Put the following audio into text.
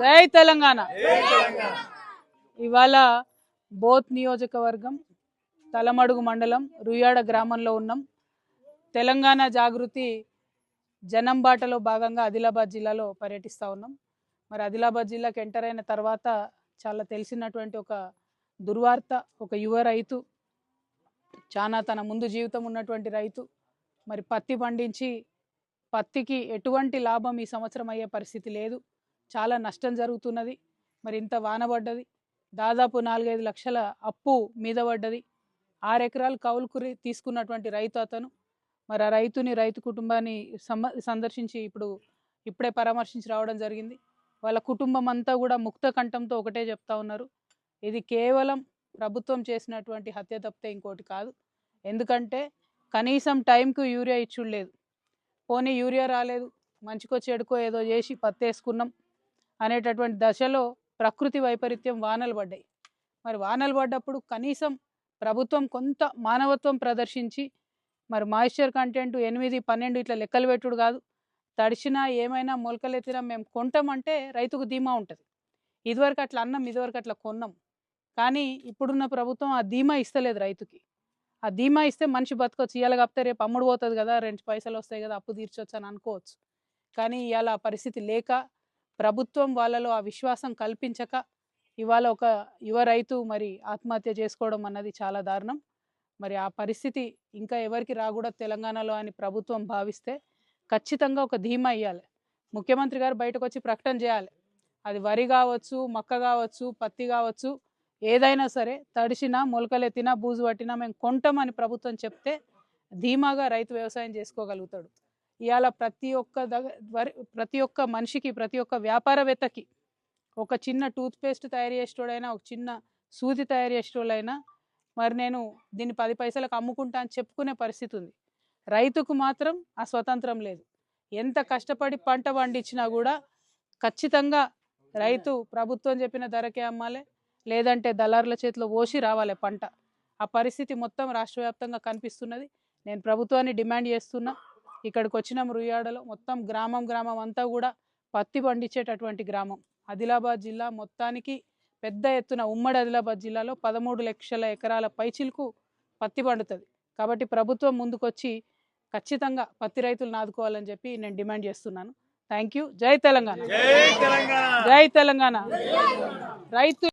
జై తెలంగాణ. ఇవాళ బోత్ నియోజకవర్గం తలమడుగు మండలం రుయాడ గ్రామంలో ఉన్నాం. తెలంగాణ జాగృతి జనం బాటలో భాగంగా ఆదిలాబాద్ జిల్లాలో పర్యటిస్తూ ఉన్నాం. మరి ఆదిలాబాద్ జిల్లాకి ఎంటర్ అయిన తర్వాత చాలా తెలిసినటువంటి ఒక దుర్వార్త ఒక యువ రైతు చాలా తన ముందు జీవితం ఉన్నటువంటి రైతు మరి పత్తి పండించి పత్తికి ఎటువంటి లాభం ఈ సంవత్సరం అయ్యే పరిస్థితి లేదు. చాలా నష్టం జరుగుతున్నది. మరి ఇంత వాన పడ్డది. దాదాపు నాలుగైదు లక్షల అప్పు మీద పడ్డది. ఆరు ఎకరాలు కౌలుకురి తీసుకున్నటువంటి రైతు అతను. మరి ఆ రైతుని రైతు కుటుంబాన్ని సందర్శించి ఇప్పుడు ఇప్పుడే పరామర్శించి రావడం జరిగింది. వాళ్ళ కుటుంబం అంతా కూడా ముక్త కంఠంతో ఒకటే చెప్తా ఉన్నారు. ఇది కేవలం ప్రభుత్వం చేసినటువంటి హత్య తప్పితే ఇంకోటి కాదు. ఎందుకంటే కనీసం టైంకు యూరియా ఇచ్చుడు లేదు. పోనీ యూరియా రాలేదు. మంచికో చెడుకో ఏదో చేసి పత్తేసుకున్నాం. అనేటటువంటి దశలో ప్రకృతి వైపరీత్యం వానలు పడ్డాయి. మరి వానలు పడ్డప్పుడు కనీసం ప్రభుత్వం కొంత మానవత్వం ప్రదర్శించి మరి మాయిశ్చర్ కంటెంట్ ఎనిమిది పన్నెండు ఇట్లా లెక్కలు పెట్టుడు కాదు. తడిచినా ఏమైనా మొలకలెత్తినా మేము కొంటామంటే రైతుకు ధీమా ఉంటుంది. ఇదివరకు అట్లా అన్నం ఇదివరకు అట్లా కొన్నాం. కానీ ఇప్పుడున్న ప్రభుత్వం ఆ ధీమా ఇస్తలేదు రైతుకి. ఆ ధీమా ఇస్తే మనిషి బతకొచ్చు. ఇవాళ కాకపోతే రేపు అమ్ముడు పోతుంది కదా రెండు పైసలు వస్తాయి కదా అప్పు తీర్చొచ్చు అని అనుకోవచ్చు. కానీ ఇవాళ ఆ పరిస్థితి లేక ప్రభుత్వం వాళ్ళలో ఆ విశ్వాసం కల్పించక ఇవాళ ఒక యువ రైతు మరి ఆత్మహత్య చేసుకోవడం అన్నది చాలా దారుణం. మరి ఆ పరిస్థితి ఇంకా ఎవరికి రాకూడదు తెలంగాణలో అని ప్రభుత్వం భావిస్తే ఖచ్చితంగా ఒక ధీమా ఇవ్వాలి ముఖ్యమంత్రి గారు బయటకు వచ్చి ప్రకటన చేయాలి. అది వరి కావచ్చు మక్క కావచ్చు పత్తి కావచ్చు ఏదైనా సరే తడిసినా మొలకలెత్తినా బూజు పట్టినా మేము కొంటామని ప్రభుత్వం చెప్తే ధీమాగా రైతు వ్యవసాయం చేసుకోగలుగుతాడు. ఇవాళ ప్రతి ఒక్క దగ్గర వరి ప్రతి ఒక్క మనిషికి ప్రతి ఒక్క వ్యాపారవేత్తకి ఒక చిన్న టూత్పేస్ట్ తయారు చేసేటోడైనా ఒక చిన్న సూది తయారు చేసేటోళ్ళైనా మరి నేను దీన్ని పది పైసలకు అమ్ముకుంటా అని చెప్పుకునే పరిస్థితి ఉంది. రైతుకు మాత్రం ఆ స్వతంత్రం లేదు. ఎంత కష్టపడి పంట పండించినా కూడా ఖచ్చితంగా రైతు ప్రభుత్వం చెప్పిన ధరకే అమ్మాలి లేదంటే దళారుల చేతిలో పోసి రావాలి పంట. ఆ పరిస్థితి మొత్తం రాష్ట్ర వ్యాప్తంగా కనిపిస్తున్నది. నేను ప్రభుత్వాన్ని డిమాండ్ చేస్తున్నా. ఇక్కడికి వచ్చిన రుయాడలో మొత్తం గ్రామం గ్రామం అంతా కూడా పత్తి పండించేటటువంటి గ్రామం. ఆదిలాబాద్ జిల్లా మొత్తానికి పెద్ద ఎత్తున ఉమ్మడి ఆదిలాబాద్ జిల్లాలో పదమూడు లక్షల ఎకరాల పైచిలకు పత్తి పండుతుంది. కాబట్టి ప్రభుత్వం ముందుకొచ్చి ఖచ్చితంగా పత్తి రైతులను ఆదుకోవాలని చెప్పి నేను డిమాండ్ చేస్తున్నాను. థ్యాంక్ యూ జై తెలంగాణ. జై తెలంగాణ. జై తెలంగాణ. రైతు